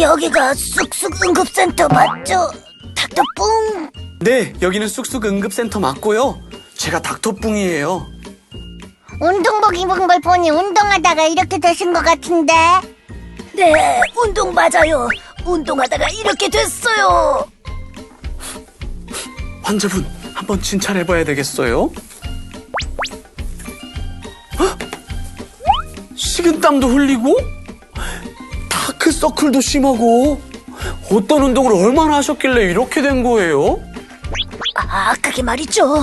여기가 쑥쑥 응급센터 맞죠? 닥터 뿡 네, 여기는 쑥쑥 응급센터 맞고요. 제가 닥터뿡이에요. 운동복 입은 걸 보니 운동하다가 이렇게 되신 것 같은데 네 운동 맞아요 운동하다가 이렇게 됐어요 환자분, 한번 진찰해봐야 되겠어요. 헉! 식은땀도 흘리고, 서클도 심하고, 어떤 운동을 얼마나 하셨길래 이렇게 된 거예요? 아 그게 말이죠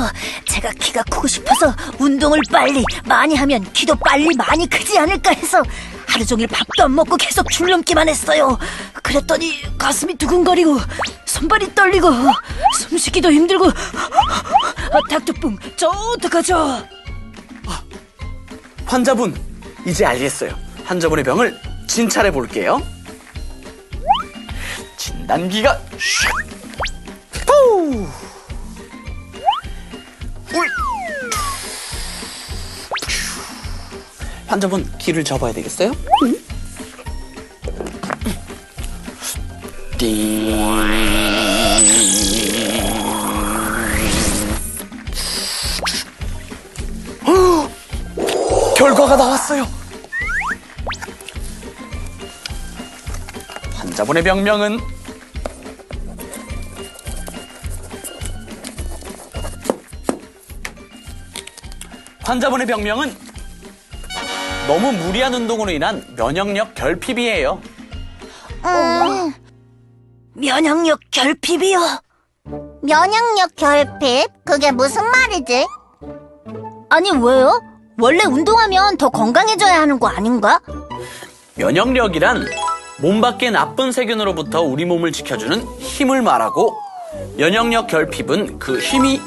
제가 키가 크고 싶어서 운동을 빨리 많이 하면 키도 빨리 많이 크지 않을까 해서 하루 종일 밥도 안 먹고 계속 줄넘기만 했어요 그랬더니 가슴이 두근거리고 손발이 떨리고 숨쉬기도 힘들고 아, 닥터뿡 저 어떡하죠 환자분, 이제 알겠어요. 환자분의 병을 진찰해 볼게요. 푸! 울! 환자분 기를 접어야 되겠어요? 띵. 결과가 나왔어요. 환자분의 병명은 환자분의 병명은 너무 무리한 운동으로 인한 면역력 결핍이에요. 음, 면역력 결핍이요 면역력 결핍 그게 무슨 말이지? 아니 왜요? 원래 운동하면 더 건강해져야 하는 거 아닌가? 면역력이란 몸 밖의 나쁜 세균으로부터 우리 몸을 지켜주는 힘을 말하고 면역력 결핍은 그 힘이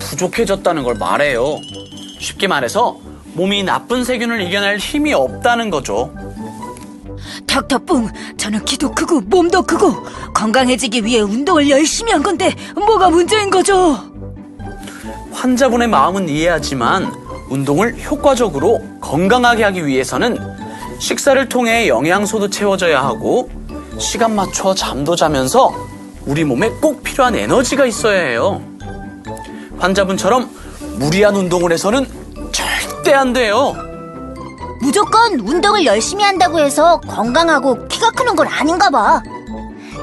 부족해졌다는 걸 말해요. 쉽게 말해서 몸이 나쁜 세균을 이겨낼 힘이 없다는 거죠. 닥터 뿡, 저는 키도 크고 몸도 크고 건강해지기 위해 운동을 열심히 한 건데 뭐가 문제인 거죠? 환자분의 마음은 이해하지만 운동을 효과적으로 건강하게 하기 위해서는 식사를 통해 영양소도 채워져야 하고 시간 맞춰 잠도 자면서 우리 몸에 꼭 필요한 에너지가 있어야 해요. 환자분처럼 무리한 운동을 해서는 절대 안 돼요. 무조건 운동을 열심히 한다고 해서 건강하고 키가 크는 건 아닌가 봐.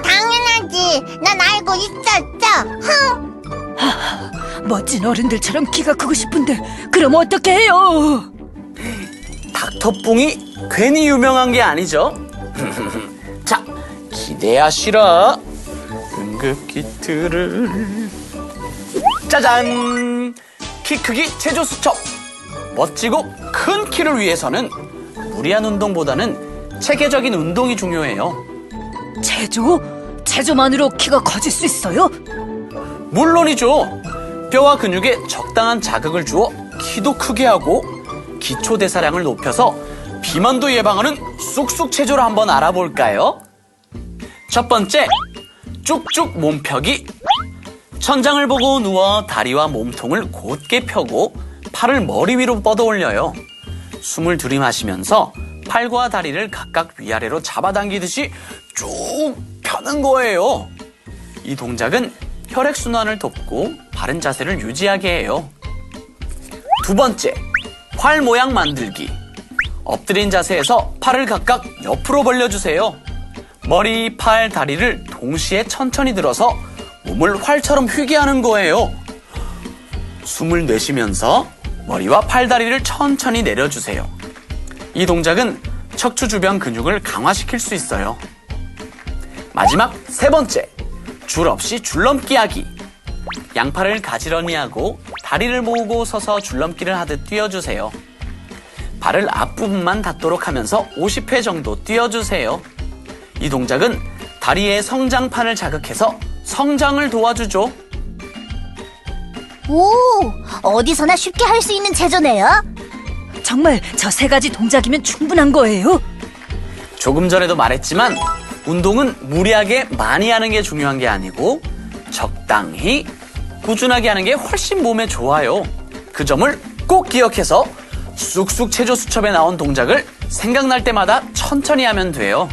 당연하지 난 알고 있었어 흥 멋진 어른들처럼 키가 크고 싶은데 그럼 어떻게 해요? 닥터뿡이 괜히 유명한 게 아니죠. 자, 기대하시라. 응급 키트를. 짜잔! 키 크기 체조 수첩. 멋지고 큰 키를 위해서는 무리한 운동보다는 체계적인 운동이 중요해요. 체조? 체조만으로 키가 커질 수 있어요? 물론이죠. 뼈와 근육에 적당한 자극을 주어 키도 크게 하고 기초 대사량을 높여서 비만도 예방하는 쑥쑥 체조를 한번 알아볼까요? 첫 번째, 쭉쭉 몸펴기. 천장을 보고 누워 다리와 몸통을 곧게 펴고 팔을 머리 위로 뻗어 올려요. 숨을 들이마시면서 팔과 다리를 각각 위아래로 잡아당기듯이 쭉 펴는 거예요. 이 동작은 혈액순환을 돕고 바른 자세를 유지하게 해요. 두 번째, 활 모양 만들기. 엎드린 자세에서 팔을 각각 옆으로 벌려주세요. 머리, 팔, 다리를 동시에 천천히 들어서 몸을 활처럼 휘게 하는 거예요. 숨을 내쉬면서 머리와 팔, 다리를 천천히 내려주세요. 이 동작은 척추 주변 근육을 강화시킬 수 있어요. 마지막 세 번째, 줄 없이 줄넘기 하기. 양팔을 가지런히 하고 다리를 모으고 서서 줄넘기를 하듯 뛰어주세요. 발을 앞부분만 닿도록 하면서 50회 정도 뛰어주세요. 이 동작은 다리의 성장판을 자극해서 성장을 도와주죠. 오 어디서나 쉽게 할 수 있는 체조네요 정말 저 세 가지 동작이면 충분한 거예요? 조금 전에도 말했지만 운동은 무리하게 많이 하는 게 중요한 게 아니고 적당히 꾸준하게 하는 게 훨씬 몸에 좋아요. 그 점을 꼭 기억해서 쑥쑥 체조 수첩에 나온 동작을 생각날 때마다 천천히 하면 돼요.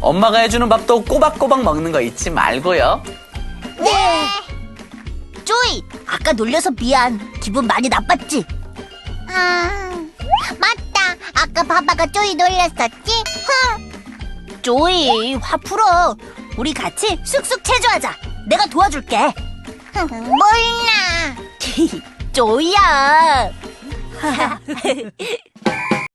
엄마가 해주는 밥도 꼬박꼬박 먹는 거 잊지 말고요. 네. 쪼이, 아까 놀려서 미안. 기분 많이 나빴지? 음, 맞다. 아까 바바가 쪼이 놀렸었지? 흥. 쪼이, 화 풀어. 우리 같이 쑥쑥 체조하자. 내가 도와줄게. 흥, 몰라. 쪼이야.